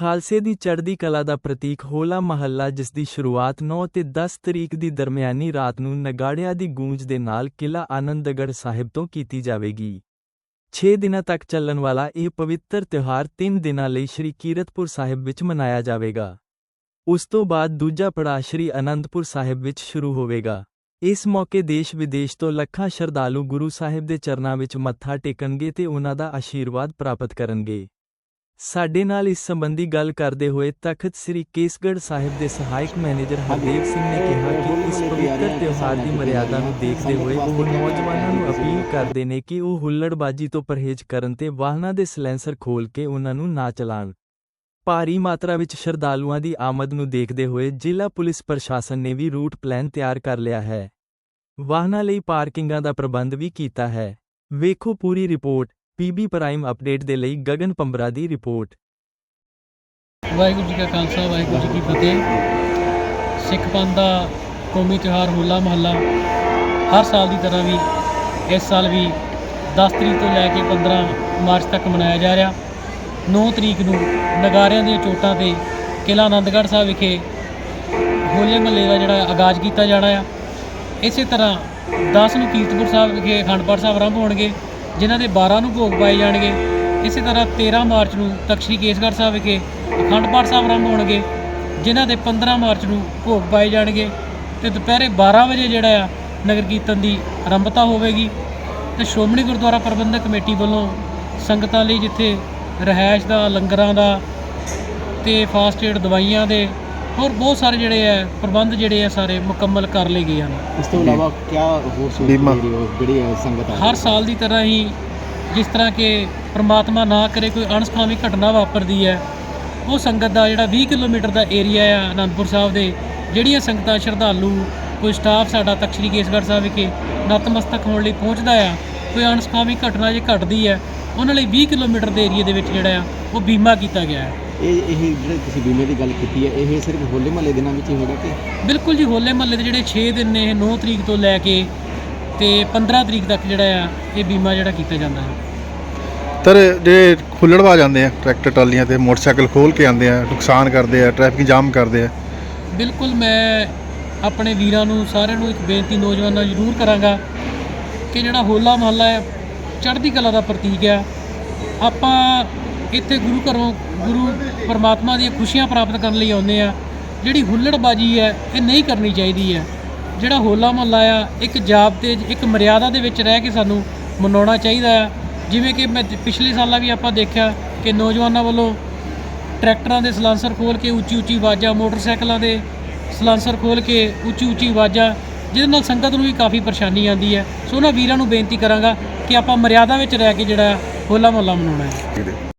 ਖਾਲਸੇ ਦੀ ਚੜ੍ਹਦੀ ਕਲਾ ਦਾ ਪ੍ਰਤੀਕ ਹੋਲਾ ਮਹੱਲਾ, ਜਿਸ ਦੀ ਸ਼ੁਰੂਆਤ 9 ਤੇ 10 ਤਰੀਕ ਦੀ ਦਰਮਿਆਨੀ ਰਾਤ ਨੂੰ ਨਗਾੜਿਆਂ ਦੀ ਗੂੰਜ ਦੇ ਨਾਲ ਕਿਲਾ ਆਨੰਦਗੜ੍ਹ ਸਾਹਿਬ ਤੋਂ ਕੀਤੀ ਜਾਵੇਗੀ। 6 ਦਿਨਾਂ ਤੱਕ ਚੱਲਣ ਵਾਲਾ ਇਹ ਪਵਿੱਤਰ ਤਿਉਹਾਰ 3 ਦਿਨਾਂ ਲਈ ਸ਼੍ਰੀ ਕੀਰਤਪੁਰ ਸਾਹਿਬ ਵਿੱਚ ਮਨਾਇਆ ਜਾਵੇਗਾ। ਉਸ ਤੋਂ ਬਾਅਦ ਦੂਜਾ ਪੜਾਅ ਸ਼੍ਰੀ ਅਨੰਦਪੁਰ ਸਾਹਿਬ ਵਿੱਚ ਸ਼ੁਰੂ ਹੋਵੇਗਾ। ਇਸ ਮੌਕੇ ਦੇਸ਼ ਵਿਦੇਸ਼ ਤੋਂ ਲੱਖਾਂ ਸ਼ਰਧਾਲੂ ਗੁਰੂ ਸਾਹਿਬ ਦੇ ਚਰਨਾਂ ਵਿੱਚ ਮੱਥਾ ਟੇਕਣਗੇ ਤੇ ਉਹਨਾਂ ਦਾ ਆਸ਼ੀਰਵਾਦ ਪ੍ਰਾਪਤ ਕਰਨਗੇ। ਸਾਡੇ ਨਾਲ ਇਸ ਸੰਬੰਧੀ ਗੱਲ ਕਰਦੇ ਹੋਏ ਤਖਤ ਸ੍ਰੀ ਕੇਸਗੜ੍ਹ ਸਾਹਿਬ ਦੇ ਸਹਾਇਕ ਮੈਨੇਜਰ ਹਰਦੇਵ ਸਿੰਘ ਨੇ ਕਿਹਾ ਕਿ ਇਸ ਪਵਿੱਤਰ ਤਿਉਹਾਰ ਦੀ ਮਰਿਆਦਾ ਨੂੰ ਦੇਖਦੇ ਹੋਏ ਉਹ ਨੌਜਵਾਨਾਂ ਨੂੰ ਅਪੀਲ ਕਰਦੇ ਨੇ ਕਿ ਉਹ ਹੁੱਲੜਬਾਜੀ ਤੋਂ ਪਰਹੇਜ਼ ਕਰਨ ਤੇ ਵਾਹਨਾਂ ਦੇ ਸਲੈਂਸਰ ਖੋਲ ਕੇ ਉਹਨਾਂ ਨੂੰ ਨਾ ਚਲਾਉਣ ਭਾਰੀ ਮਾਤਰਾ ਵਿੱਚ ਸ਼ਰਧਾਲੂਆਂ ਦੀ ਆਮਦ ਨੂੰ ਦੇਖਦੇ ਹੋਏ ਜ਼ਿਲ੍ਹਾ ਪੁਲਿਸ ਪ੍ਰਸ਼ਾਸਨ ਨੇ ਵੀ ਰੂਟ ਪਲਾਨ ਤਿਆਰ ਕਰ ਲਿਆ ਹੈ। ਵਾਹਨਾਂ ਲਈ ਪਾਰਕਿੰਗਾਂ ਦਾ ਪ੍ਰਬੰਧ ਵੀ ਕੀਤਾ ਹੈ। ਵੇਖੋ ਪੂਰੀ ਰਿਪੋਰਟ। ਪੀਬੀ ਪ੍ਰਾਈਮ ਅਪਡੇਟ ਦੇ ਲਈ ਗਗਨ ਪੰਬਰਾ ਦੀ ਰਿਪੋਰਟ। ਵਾਹਿਗੁਰੂ ਜੀ ਕਾ ਖਾਲਸਾ, ਵਾਹਿਗੁਰੂ ਜੀ ਕੀ ਫਤਿਹ। ਸਿੱਖ ਪੰਥ ਦਾ ਕੌਮੀ ਤਿਉਹਾਰ ਹੋਲਾ ਮਹੱਲਾ ਹਰ ਸਾਲ ਦੀ ਤਰ੍ਹਾਂ ਵੀ ਇਸ ਸਾਲ ਵੀ 10 ਤਰੀਕ ਤੋਂ ਲੈ ਕੇ 15 ਮਾਰਚ ਤੱਕ ਮਨਾਇਆ ਜਾ ਰਿਹਾ। 9 ਤਰੀਕ ਨੂੰ ਨਗਾਰਿਆਂ ਦੀਆਂ ਚੋਟਾਂ ਤੇ ਕਿਲ੍ਹਾ ਆਨੰਦਗੜ੍ਹ ਸਾਹਿਬ ਵਿਖੇ ਹੋਲੇ ਮਹੱਲੇ ਦਾ ਜਿਹੜਾ ਆਗਾਜ਼ ਕੀਤਾ ਜਾਣਾ ਆ। ਇਸੇ ਤਰ੍ਹਾਂ 10 ਨੂੰ ਕੀਰਤਪੁਰ ਸਾਹਿਬ ਵਿਖੇ ਅਖੰਡ ਪਾਠ ਸਾਹਿਬ ਆਰੰਭ ਹੋਣਗੇ। ਜਿਨ੍ਹਾਂ ਦੇ 12 ਨੂੰ ਭੋਗ ਪਾਏ ਜਾਣਗੇ। ਇਸੇ ਤਰ੍ਹਾਂ 13 ਮਾਰਚ ਨੂੰ ਤਖਸ਼ੀ ਕੇਸਗੜ੍ਹ ਸਾਹਿਬ ਵਿਖੇ ਅਖੰਡ ਪਾਠ ਸਾਹਿਬ ਆਰੰਭ ਹੋਣਗੇ, ਜਿਨ੍ਹਾਂ ਦੇ 15 ਮਾਰਚ ਨੂੰ ਭੋਗ ਪਾਏ ਜਾਣਗੇ ਤੇ ਦੁਪਹਿਰੇ 12 ਵਜੇ ਜਿਹੜਾ ਆ, ਨਗਰ ਕੀਰਤਨ ਦੀ ਆਰੰਭਤਾ ਹੋਵੇਗੀ। ਤੇ ਸ਼੍ਰੋਮਣੀ ਗੁਰਦੁਆਰਾ ਪ੍ਰਬੰਧਕ ਕਮੇਟੀ ਵੱਲੋਂ ਸੰਗਤਾਂ ਲਈ ਜਿੱਥੇ ਰਹਿائش ਦਾ, ਲੰਗਰਾਂ ਦਾ ਤੇ ਫਾਸਟ ਏਡ ਦਵਾਈਆਂ ਦੇ ਹੋਰ ਬਹੁਤ ਸਾਰੇ ਜਿਹੜੇ ਆ ਪ੍ਰਬੰਧ ਜਿਹੜੇ ਆ ਸਾਰੇ ਮੁਕੰਮਲ ਕਰ ਲਏ ਗਏ ਹਨ। ਇਸ ਤੋਂ ਇਲਾਵਾ ਕਿਆ ਹੋਰ ਬੀਮਾ। ਜਿਹੜੀ ਸੰਗਤ ਆ ਹਰ ਸਾਲ ਦੀ ਤਰ੍ਹਾਂ ਹੀ ਜਿਸ ਤਰ੍ਹਾਂ ਕਿ ਪ੍ਰਮਾਤਮਾ ਨਾ ਕਰੇ ਕੋਈ ਅਣਸਖਾਵੀ ਘਟਨਾ ਵਾਪਰਦੀ ਹੈ ਉਹ ਸੰਗਤ ਦਾ ਜਿਹੜਾ 20 ਕਿਲੋਮੀਟਰ ਦਾ ਏਰੀਆ ਆ ਅਨੰਦਪੁਰ ਸਾਹਿਬ ਦੇ ਜਿਹੜੀਆਂ ਸੰਗਤਾਂ ਸ਼ਰਧਾਲੂ ਕੋਈ ਸਟਾਫ ਸਾਡਾ ਤਖ਼ਤ ਸ੍ਰੀ ਕੇਸਗੜ੍ਹ ਸਾਹਿਬ ਵਿਖੇ ਨਤਮਸਤਕ ਹੋਣ ਲਈ ਪਹੁੰਚਦਾ ਆ ਕੋਈ ਅਣਸਖਾਵੀ ਘਟਨਾ ਜੇ ਘਟਦੀ ਹੈ ਉਹਨਾਂ ਲਈ 20 ਕਿਲੋਮੀਟਰ ਦੇ ਏਰੀਆ ਦੇ ਵਿੱਚ ਜਿਹੜਾ ਆ ਉਹ ਬੀਮਾ ਕੀਤਾ ਗਿਆ ਹੈ ਇਹ ਇਹ ਜਿਹੜੇ ਤੁਸੀਂ ਬੀਮੇ ਦੀ ਗੱਲ ਕੀਤੀ ਹੈ ਇਹ ਸਿਰਫ ਹੋਲੇ ਮਹੱਲੇ ਦਿਨਾਂ ਵਿੱਚ ਹੀ ਹੋਗਾ ਕਿ? ਬਿਲਕੁਲ ਜੀ ਹੋਲੇ ਮਹੱਲੇ ਦੇ ਜਿਹੜੇ 6 ਦਿਨ ਨੇ ਇਹ 9 ਤਰੀਕ ਤੋਂ ਲੈ ਕੇ ਤੇ 15 ਤਰੀਕ ਤੱਕ ਜਿਹੜਾ ਆ ਇਹ ਬੀਮਾ ਜਿਹੜਾ ਕੀਤਾ ਜਾਂਦਾ ਹੈ। ਤਰ ਜੇ ਖੁੱਲੜਵਾ ਜਾਂਦੇ ਆ ਟਰੈਕਟਰ ਟਰਾਲੀਆਂ ਤੇ ਮੋਟਰਸਾਈਕਲ ਖੋਲ ਕੇ ਆਉਂਦੇ ਆ ਨੁਕਸਾਨ ਕਰਦੇ ਆ ਟ੍ਰੈਫਿਕ ਜਾਮ ਕਰਦੇ ਆ। ਬਿਲਕੁਲ ਮੈਂ ਆਪਣੇ ਵੀਰਾਂ ਨੂੰ ਸਾਰਿਆਂ ਨੂੰ ਇੱਕ ਬੇਨਤੀ ਨੌਜਵਾਨਾਂ ਨੂੰ ਜ਼ਰੂਰ ਕਰਾਂਗਾ ਕਿ ਜਿਹੜਾ ਹੋਲਾ ਮਹੱਲਾ ਹੈ ਚੜ੍ਹਦੀ ਕਲਾ ਦਾ ਪ੍ਰਤੀਕ ਹੈ। ਆਪਾਂ ਇੱਥੇ ਗੁਰੂ ਘਰੋਂ ਗੁਰੂ ਪਰਮਾਤਮਾ ਦੀਆਂ ਖੁਸ਼ੀਆਂ ਪ੍ਰਾਪਤ ਕਰਨ ਲਈ ਆਉਂਦੇ ਆ। ਜਿਹੜੀ ਹੁੱਲੜਬਾਜੀ ਹੈ, ਇਹ ਨਹੀਂ ਕਰਨੀ ਚਾਹੀਦੀ ਹੈ। ਜਿਹੜਾ ਹੋਲਾ ਮਹੱਲਾ ਆ, ਇੱਕ ਜਾਪ ਤੇ ਇੱਕ ਮਰਿਆਦਾ ਦੇ ਵਿੱਚ ਰਹਿ ਕੇ ਸਾਨੂੰ ਮਨਾਉਣਾ ਚਾਹੀਦਾ ਆ। ਜਿਵੇਂ ਕਿ ਮੈਂ ਪਿਛਲੇ ਸਾਲਾਂ ਵੀ ਆਪਾਂ ਦੇਖਿਆ ਕਿ ਨੌਜਵਾਨਾਂ ਵੱਲੋਂ ਟਰੈਕਟਰਾਂ ਦੇ ਸਲਾਂਸਰ ਖੋਲ ਕੇ ਉੱਚੀ ਉੱਚੀ ਆਵਾਜ਼ਾਂ, ਮੋਟਰਸਾਈਕਲਾਂ ਦੇ ਸਲਾਂਸਰ ਖੋਲ ਕੇ ਉੱਚੀ ਉੱਚੀ ਆਵਾਜ਼ਾਂ, ਜਿਹਦੇ ਨਾਲ ਸੰਗਤ ਨੂੰ ਵੀ ਕਾਫੀ ਪਰੇਸ਼ਾਨੀ ਆਉਂਦੀ ਹੈ। ਸੋ ਉਹਨਾਂ ਵੀਰਾਂ ਨੂੰ ਬੇਨਤੀ ਕਰਾਂਗਾ ਕਿ ਆਪਾਂ ਮਰਿਆਦਾ ਵਿੱਚ ਰਹਿ ਕੇ ਜਿਹੜਾ ਹੋਲਾ ਮਹੱਲਾ ਮਨਾਉਣਾ ਹੈ।